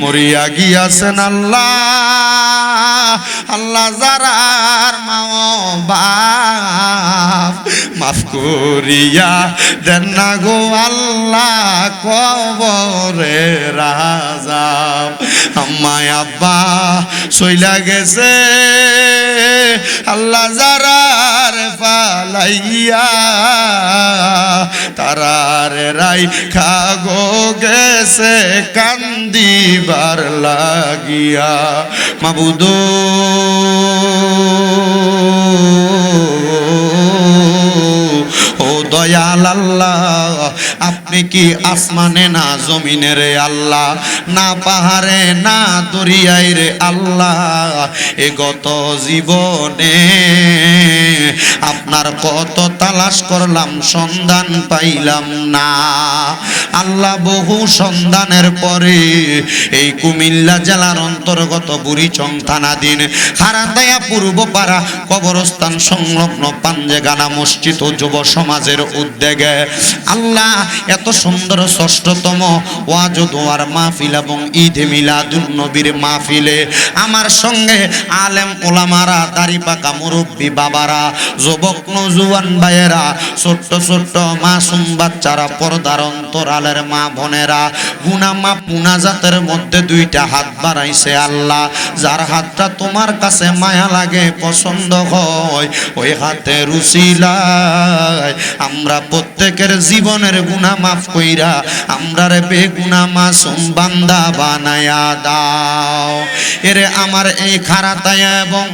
মরিয়া গিয়াছেন আল্লাহ। আল্লাহ যারার মাও বাপ, মাফ করিয়া দেন না গো আল্লাহ কবরে রাজা। আম্মায় আব্বা সইলা গেছে। আল্লাহ যারার পালাইয়া তারার রাই খাগো গেছে, কান্দিবার লাগিয়া। মাবুদ আপনি কি আসমানে না জমিনে রে আল্লাহ? না পাহাড়ে, না দরিয়ায় রে আল্লাহ? এ গত জীবনে আপনার কত তালাশ করলাম, সন্ধান পাইলাম না। আল্লাহ বহু সন্ধানের পরে এই কুমিল্লা জেলার অন্তর্গত বুড়িচং থানাধীন হারাদায়া পূর্বপাড়া কবরস্থান সংলগ্ন পাঞ্জেগানা মসজিদ ও যুব সমাজের উদ্যোগে আল্লাহ এত সুন্দর ষষ্ঠতম ওয়াজ দোয়ার মাহফিল এবং ঈদ মিলাদুন নবীর মাহফিলে আমার সঙ্গে আলেম ওলামারা দাড়ি পাকা মুরব্বী বাবারা যুবক নজুয়ান ভাইয়েরা, ছোট্ট ছোট্ট মাসুম বাচ্চারা, পর্দার অন্তরালের মা বোনেরা গুনামা পুনাজাতের মধ্যে দুইটা হাত বাড়াইছে আল্লাহ। যার হাতটা তোমার কাছে মায়া লাগে, পছন্দ হয়, ওই হাতে রুচিলায় আমরা প্রত্যেকের জীবনের গুণা মাফ কইরা, আমরা রে বেগুনা মাসুম বান্দা বানায়া দাও। এরে আমার এই খারাতায়া এবং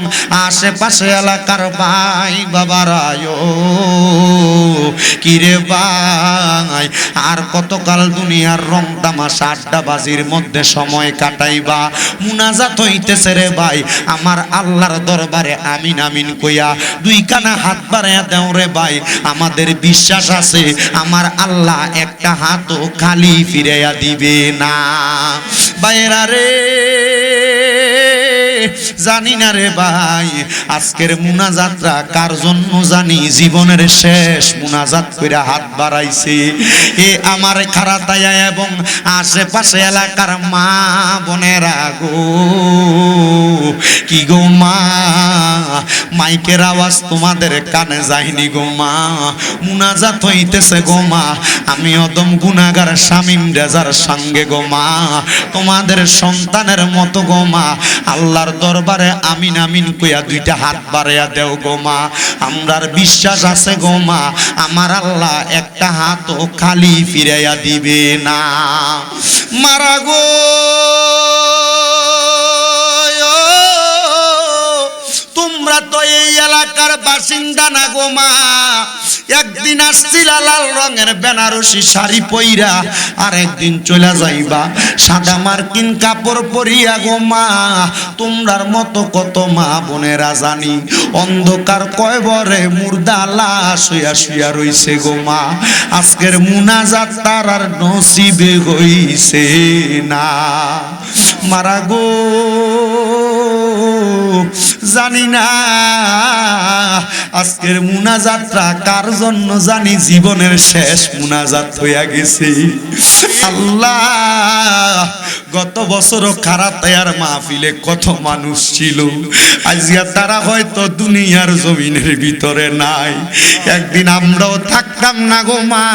আশেপাশে এলাকার ভাই বাবারায়ো। কিরে ভাই, আর কতকাল দুনিয়ার রং তামাশা আড্ডাবাজির মধ্যে সময় কাটাইবা? মুনাজাত হইতেছে রে ভাই, আমার আল্লাহর দরবারে আমিন আমিন কইয়া দুই কানা হাত বাড়াইয়া দেও রে ভাই। আমাদের বিশ্বাস আছে, আমার আল্লাহ একটা হাতও খালি ফিরাইয়া দিবে না। বাইরা রে। জানি না রে ভাই, আজকের মুনাজাতরা কার জন্য জানি? জীবনের শেষ মুনাজাত কইরা হাত বাড়াইছে। এ আমার খারাতায়া এবং আশেপাশে এলাকার মা বোনেরা গো। কি গো মা? মাইকের আওয়াজ তোমাদের কানে যায়নি গো মা। মুনাজাত হইতেছে গো মা। আমি অদম গুনাগার শামিম রেজার সঙ্গে গো মা। তোমাদের সন্তানের মতো গো মা। আল্লাহর দরবারে আমিন আমিন কইয়া দুইটা হাত বাড়াইয়া দেও গো মা। আমরার বিশ্বাস আছে গো মা, আমার আল্লাহ একটা হাতও খালি ফিরাইয়া দিবে না। মারা গো তোমরা তো এই এলাকার বাসিন্দা না গো মা। একদিন আসছিল লাল রঙের বেনারসি শাড়ি পইরা আর একদিন চলে যাইবা, সাদা মার্কিন কাপড় পরিয়া গো মা, তোমরার মতো কত মা বোনেরা জানি, অন্ধকার কয়বরে মুর্দা লাশ হইয়া শুয়া রইছে গো মা, আজকের মুনাজাত তার আর নসিবে হইছে না। মারা গো, জানি না আজকের মুনাজাতটা কার জন্য জানি? জীবনের শেষ মুনাজাত হইয়া গেছে। আল্লাহ, গত বছরও খারাপ তায়ার মাহফিলে কত মানুষ ছিল। আজকে তারা হয়তো দুনিয়ার জমিনের ভিতরে নাই। একদিন আমরাও থাকতাম না গো মা।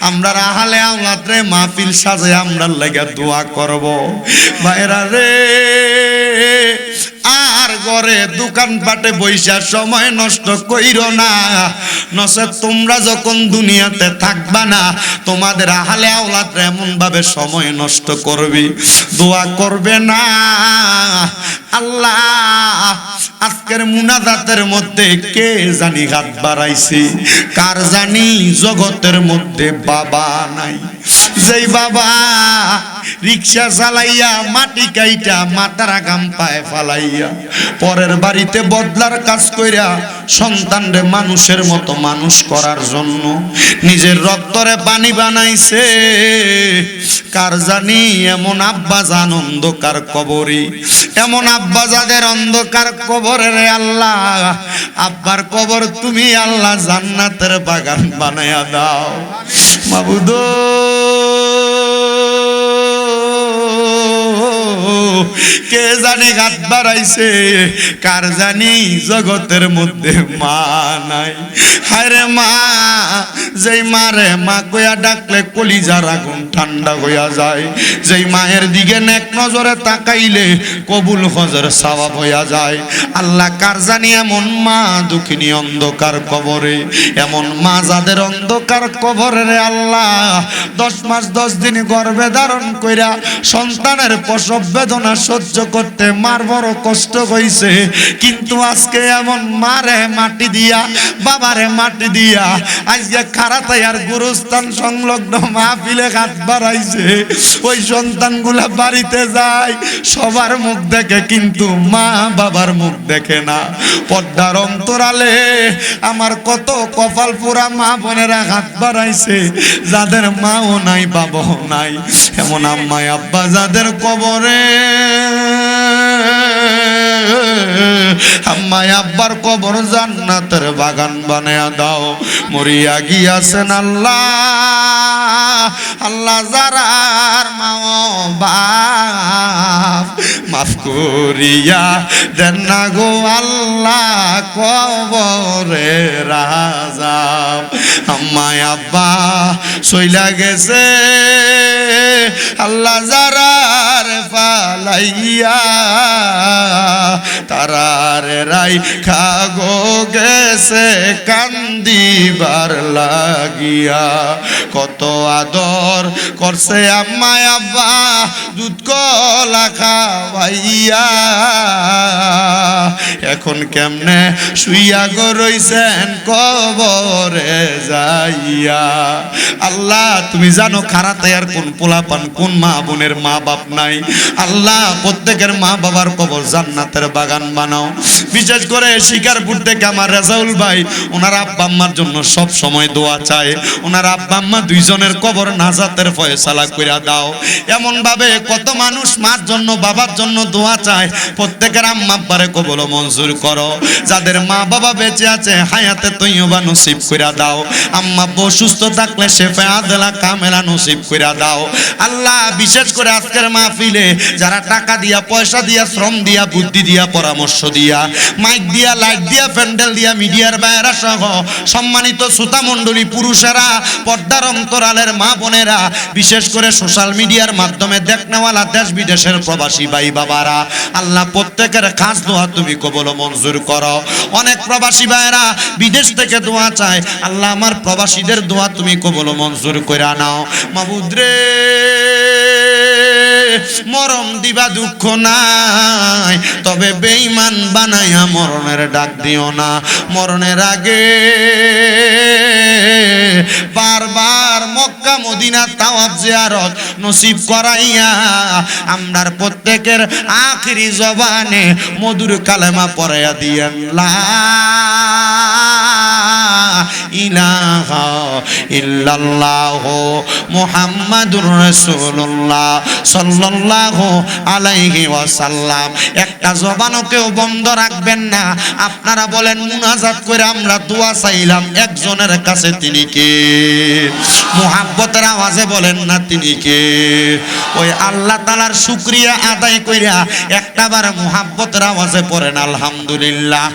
আমরা আহালে আমলাত্রে মাহফিল সাজে আমরা লাগা দোয়া করব। ভাইরা রে আর ঘরে দোকান পাটে বৈশা সময় নষ্ট কইর না। নসে তোমরা যখন দুনিয়াতে থাকবা না, তোমাদের আহালে আওলাদ এমন ভাবে সময় নষ্ট করবি। দোয়া করবে না। আল্লাহ, আজকের মুনাজাতের মধ্যে কে জানি হাত বাড়াইছি? কার জানি জগতের মধ্যে বাবা নাই। যেই বাবা, রিক্সা চালাইয়া মাটি কাইটা মাতারা গাম পায় ফালাইয়া, পরের বাড়িতে বদলার কাজ কইরা সন্তানরে মানুষের মতো মানুষ করার জন্য নিজের রক্তরে পানি বানাইছে। কার জানি এমন আব্বা জান অন্ধকার কবরে, এমন আব্বা যাদের অন্ধকার কবরে রে আল্লাহ, আব্বার কবর তুমি আল্লাহ জান্নাতের বাগান বানায়া দাও। মাবুদ কে জানে হাত বাড়াইছে? কার জানি জগতের মধ্যে মা নাই? হায় মা যেই মারে মা কইয়া ডাকলে কলিজার আগুন ঠান্ডা হইয়া যায়। যেই মায়ের দিকে নেক নজরে তাকাইলে কবুল হজর সওয়াব হইয়া যায়। আল্লাহ কার জানি এমন মা, দুঃখিনী অন্ধকার কবরে। এমন মা যাদের অন্ধকার কবরে রে আল্লাহ। দশ মাস, দশ দিন গর্ভে ধারণ কইরা সন্তানের প্রসব বেদনা সহ্য করতে মার বড় কষ্ট হইছে। কিন্তু আজকে এমন মারে মাটি দিয়া বাবারে মাটি দিয়া, আজকে গুরুস্থান সংলগ্ন হাত ওই সন্তানগুলা বাড়িতে যায়, সবার মুখ দেখে কিন্তু মা বাবার মুখ দেখে না। পদ্মার অন্তরালে আমার কত কপাল পুরা মা বোনেরা হাত বাড়াইছে, যাদের মাও নাই, বাবাও নাই। এমন আম্মাই আব্বা যাদের কবরে। আম্মাই আব্বার কবর জান্নাতের বাগান বানায়া দাও। মরিয়া গিয়াছেন আল্লাহ। আল্লাহ যারার মাও বাপ, মাফ করিয়া দেন না গো আল্লাহ কবরে রাজা আম্মাই, আব্বা, সইলা গেছে। আল্লাহ যারার পালাইয়া তারার রাই খাগো গেছে, কান্দিবার লাগিয়া। কত আদর করছে আম্মায় আব্বা, দুধ, কলা খাওয়াইয়া। এখন কেমনে শুইয়া গো রইছেন কবরে আল্লাহ, তুমি জানো খারাতায়ার কোন পোলাপান, কোন মা বোনের মা বাপ নাই। আল্লাহ, প্রত্যেকের মা বাবার কবর জান্নাতের বাগান বানাও। বিশেষ করে শিকারপুর থেকে আমার রাজাউল ভাই, ওনার আব্বা আম্মার জন্য সব সময় দোয়া চায়। ওনার আব্বা আম্মা দুইজনের কবর নাজাতের ফয়সালা কইরা দাও। এমন ভাবে কত মানুষ মার জন্য, বাবার জন্য দোয়া চায়। প্রত্যেকের আম্মা আব্বারে কবল মঞ্জুর করো। যাদের মা বাবা বেঁচে আছে, হায়াতে তৈবা নসিব কইরা দাও। আম্মা আব্বু সুস্থ থাকলে আদেলা কামেলা নসিব কইরা দাও। আল্লাহ, বিশেষ করে আজকের মাহফিলে যারা টাকা দিয়া, পয়সা দিয়া, শ্রম দিয়া, বুদ্ধি দিয়া, পরামর্শ দিয়া, মাইক দিয়া, লাইট দিয়া, প্যান্ডেল দিয়া, মিডিয়ার বাইরা সহ সম্মানিত শ্রোতা মণ্ডলী পুরুষেরা, পর্দার অন্তরালের মা বোনেরা, বিশেষ করে সোশ্যাল মিডিয়ার মাধ্যমে দেখনেওয়ালা দেশ বিদেশের প্রবাসী ভাই বাবারা, আল্লাহ, প্রত্যেকের খাস দোয়া তুমি কবল মঞ্জুর করো। অনেক প্রবাসী ভাইরা বিদেশ থেকে দোয়া চায়। আল্লাহ আমার প্রবাসীদের দোয়া তুমি কবল মঞ্জুর করে নাও। মাবুদ্রে মরম দিবা দুঃখ নাই, তবে বেঈমান বানাইয়া মরণের ডাক দিও না। মরণের আগে বারবার মক্কা মদিনা তাওয়াব জিয়ারত নসিব করাইয়া আমরার প্রত্যেকের আখিরি জবানে মধুর কালেমা পড়াইয়া দিয়েন। লা ইলাহা ইল্লাল্লাহ মুহাম্মাদুর রাসূলুল্লাহ সাল্লাল্লাহু আলাইহি ওয়াসাল্লাম। একটা জবানও বন্ধ রাখবেন না। আপনারা বলেন, মুনাজাত করে আমরা দোয়া চাইলাম, একজনের কাছে তিনি কে? মুহাব্বতের আওয়াজে বলেন না তিনি কে? ওই আল্লাহ তালার শুক্রিয়া আদায় কইরা একটাবার মুহাব্বতের আওয়াজে পড়েন, আলহামদুলিল্লাহ।